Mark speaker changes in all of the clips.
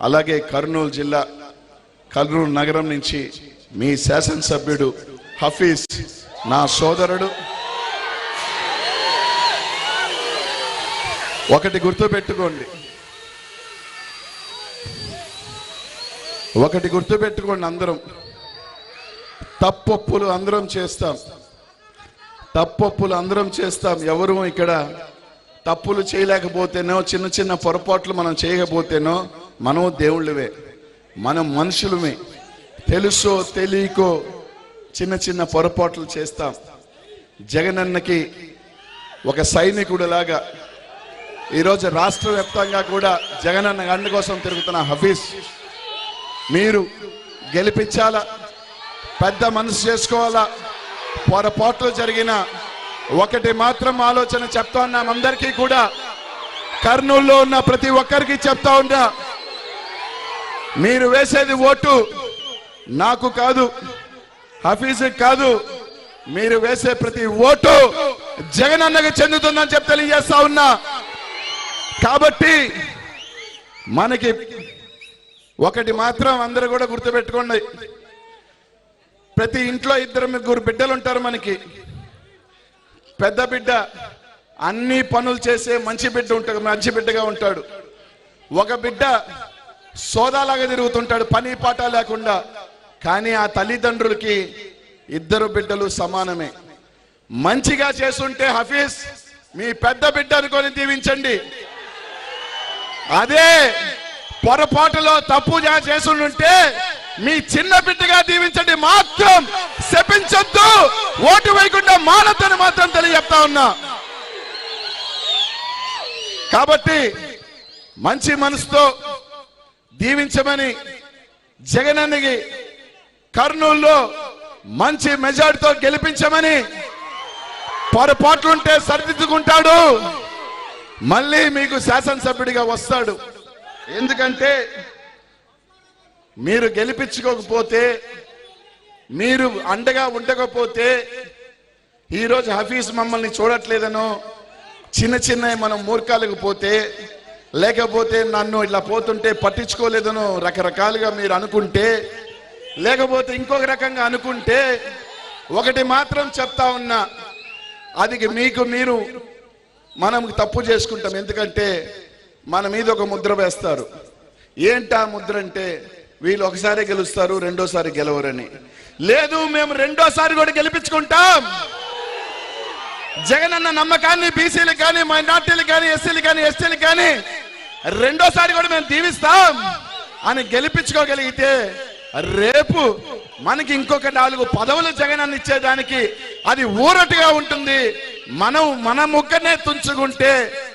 Speaker 1: అలాగే కర్నూలు జిల్లా కర్నూలు నగరం నుంచి మీ శాసనసభ్యుడు హఫీజ్ నా సోదరుడు. ఒకటి గుర్తుపెట్టుకోండి. ఒకటి గుర్తుపెట్టుకోండి అందరం. తప్పొప్పులు అందరం చేస్తాం. తప్పొప్పులు అందరం చేస్తాం. ఎవరు ఇక్కడ తప్పులు చేయలేకపోతేనో చిన్న చిన్న పొరపాట్లు మనం చేయకపోతేనో మనం దేవుళ్ళవే మనం మనుషులమే. తెలుసో తెలియకో చిన్న చిన్న పొరపాట్లు చేస్తాం. జగనన్నకి ఒక సైనికుడిలాగా ఈరోజు రాష్ట్ర వ్యాప్తంగా కూడా జగనన్న గండ కోసం తిరుగుతున్న హఫీజ్. మీరు గెలిపించాలా? పెద్ద మనసు చేసుకోవాలా? పొరపాట్లు జరిగిన ఒకటి మాత్రం ఆలోచన చెప్తా ఉన్నాం అందరికీ కూడా. కర్నూలులో ఉన్న ప్రతి ఒక్కరికి చెప్తా ఉన్నా మీరు వేసేది ఓటు నాకు కాదు హఫీజ్ కాదు. మీరు వేసే ప్రతి ఓటు జగన్ అన్నకు చెందుతుందని చెప్పి తెలియజేస్తా ఉన్నా. కాబట్టి మనకి ఒకటి మాత్రం అందరూ కూడా గుర్తుపెట్టుకోండి. ప్రతి ఇంట్లో ఇద్దరు ముగ్గురు బిడ్డలు ఉంటారు మనకి. పెద్ద బిడ్డ అన్ని పనులు చేసే మంచి బిడ్డ ఉంటాడు మంచి బిడ్డగా ఉంటాడు. ఒక బిడ్డ సోదాలాగా తిరుగుతుంటాడు పని పాట లేకుండా. కానీ ఆ తల్లిదండ్రులకి ఇద్దరు బిడ్డలు సమానమే. మంచిగా చేస్తుంటే హఫీజ్ మీ పెద్ద బిడ్డ అనుకొని దీవించండి. అదే పొరపాటులో తప్పు చేస్తుంటే మీ చిన్న బిడ్డగా దీవించండి. మాత్రం శపించొద్దు. ఓటు వేయకుండా మానద్దని మాత్రం తెలియజెప్తా ఉన్నా. కాబట్టి మంచి మనసుతో దీవించమని జగనన్నకి కర్నూలులో మంచి మెజార్టీతో గెలిపించమని పొరపాట్లుంటే సరిదిద్దుకుంటాడు. మళ్ళీ మీకు శాసనసభ్యుడిగా వస్తాడు. ఎందుకంటే మీరు గెలిపించుకోకపోతే మీరు అండగా ఉండకపోతే ఈరోజు హఫీజ్ మమ్మల్ని చూడట్లేదనో చిన్న చిన్న మనం మూర్ఖాలకు పోతే లేకపోతే నన్ను ఇట్లా పోతుంటే పట్టించుకోలేదను. రకరకాలుగా మీరు అనుకుంటే లేకపోతే ఇంకొక రకంగా అనుకుంటే ఒకటి మాత్రం చెప్తా ఉన్నా. అది మీకు మీరు మనం తప్పు చేసుకుంటాం. ఎందుకంటే మన మీద ఒక ముద్ర వేస్తారు. ఏంటా ముద్ర అంటే వీళ్ళు ఒకసారి గెలుస్తారు రెండోసారి గెలవరని. లేదు మేము రెండోసారి కూడా గెలిపించుకుంటాం. జగన్ అన్న నమ్మకాన్ని బీసీలకు కానీ మైనార్టీలకు కానీ ఎస్సీలు కానీ ఎస్టీలకు కానీ రెండోసారి కూడా మేము దీవిస్తాం అని గెలిపించుకోగలిగితే రేపు మనకి ఇంకొక నాలుగు పదవులు జగన్ అన్న ఇచ్చేదానికి అది ఊరటుగా ఉంటుంది. మనం మన ముక్కనే తుంచుకుంటే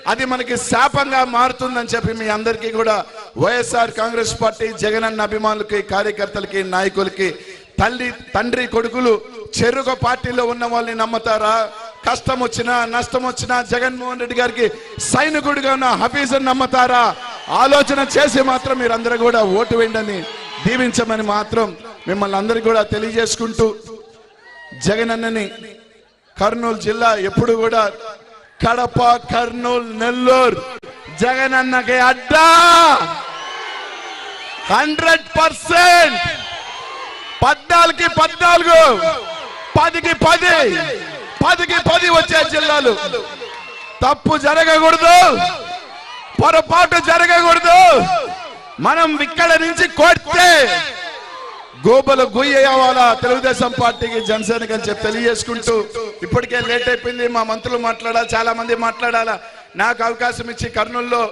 Speaker 1: అది మనకి శాపంగా మారుతుందని చెప్పి మీ అందరికీ కూడా వైఎస్ఆర్ కాంగ్రెస్ పార్టీ జగనన్న అభిమానులకి కార్యకర్తలకి నాయకులకి తల్లి తండ్రి కొడుకులు చెరుకు పార్టీలో ఉన్న వాళ్ళని నమ్ముతారా? కష్టం వచ్చినా నష్టం వచ్చినా జగన్మోహన్ రెడ్డి గారికి సైనికుడిగా ఉన్న హఫీజ్ నమ్ముతారా? ఆలోచన చేసి మాత్రం మీరందరూ కూడా ఓటు వేయండి దీవించమని మాత్రం మిమ్మల్ని అందరికీ కూడా తెలియజేసుకుంటూ జగన్ అన్నని కర్నూలు జిల్లా ఎప్పుడు కూడా కడప కర్నూలు నెల్లూరు జగనన్నకి అడ్డా! Hundred percent! పద్నాలుగుకి పద్నాలుగు పదికి పది! పదికి పది వచ్చే జిల్లాలు. తప్పు జరగకూడదు. పొరపాటు జరగకూడదు. మనం ఇక్కడ నుంచి కొడితే గోబలు గుయ్యవాలా తెలుగుదేశం పార్టీకి జనసేనకి అని చెప్పి తెలియజేసుకుంటూ ఇప్పటికే లేట్ అయిపోయింది. మా మంత్రులు మాట్లాడాలి చాలా మంది మాట్లాడాలా. నాకు అవకాశం ఇచ్చి కర్నూలులో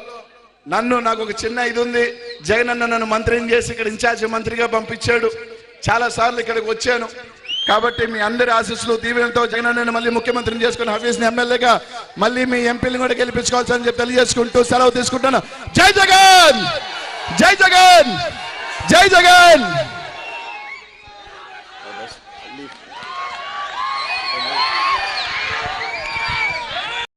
Speaker 1: నన్ను నాకు ఒక చిన్న ఇది ఉంది. జగన్ అన్న నన్ను మంత్రిని చేసి ఇక్కడ ఇన్ఛార్జ్ మంత్రిగా పంపించాడు. చాలా సార్లు ఇక్కడికి వచ్చాను. కాబట్టి మీ అందరి ఆశీస్సులు దీవెనతో జగన్ మళ్ళీ ముఖ్యమంత్రిని చేసుకుని హఫీజ్ని ఎమ్మెల్యేగా మళ్ళీ మీ ఎంపీలు కూడా గెలిపించుకోవాల్సి చెప్పి తెలియజేసుకుంటూ సెలవు తీసుకుంటాను జై జగన్! జై జగన్! జై జగన్!